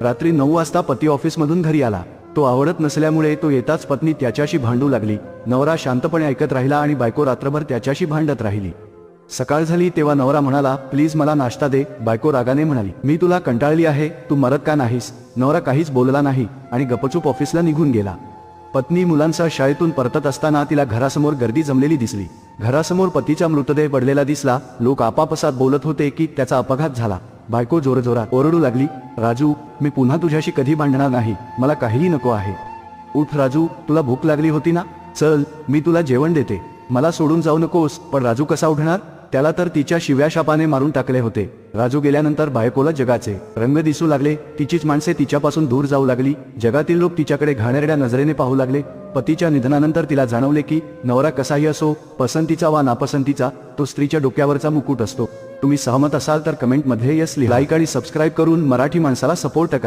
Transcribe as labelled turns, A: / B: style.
A: रात्री नऊ वाजता पती ऑफिसमधून घरी आला. तो आवडत नसल्यामुळे तो येताच पत्नी त्याच्याशी भांडू लागली. नवरा शांतपणे ऐकत राहिला आणि बायको रात्रभर त्याच्याशी भांडत राहिली. सकाळ झाली तेव्हा नवरा म्हणाला प्लीज मला नाश्ता दे. बायको रागाने म्हणाली मी तुला कंटाळली आहे तू मरत का नाहीस? नवरा काहीच बोलला नाही आणि गपचूप ऑफिसला निघून गेला. पत्नी मुलांसह शाळेतून परतत असताना तिला घरासमोर गर्दी जमलेली दिसली. घरासमोर पतीचा मृतदेह पडलेला दिसला. लोक आपापसात बोलत होते की त्याचा अपघात झाला. बायको जोरजोरात ओरडू लागली राजू मी पुन्हा तुझ्याशी कधी भांडणार नाही. मला काहीही नको आहे. उठ राजू तुला भूक लागली होती ना? चल मी तुला जेवण देते. मला सोडून जाऊ नकोस पण राजू कसा उठणार? त्याला तर तिच्या शिव्या शापाने मारून टाकले होते. राजू गेल्यानंतर बायकोला जगाचे रंग दिसू लागले. तिचीच माणसे तिच्यापासून दूर जाऊ लागली. जगातील लोक तिच्याकडे घाणेरड्या नजरेने पाहू लागले. पतीच्या निधनानंतर तिला जाणवले की नवरा कसाही असो पसंतीचा वा नापसंतीचा तो स्त्रीच्या डोक्यावरचा मुकुट असतो. तुम्ही सहमत असाल तर कमेंटमध्ये यस लाईक आणि सबस्क्राईब करून मराठी माणसाला सपोर्ट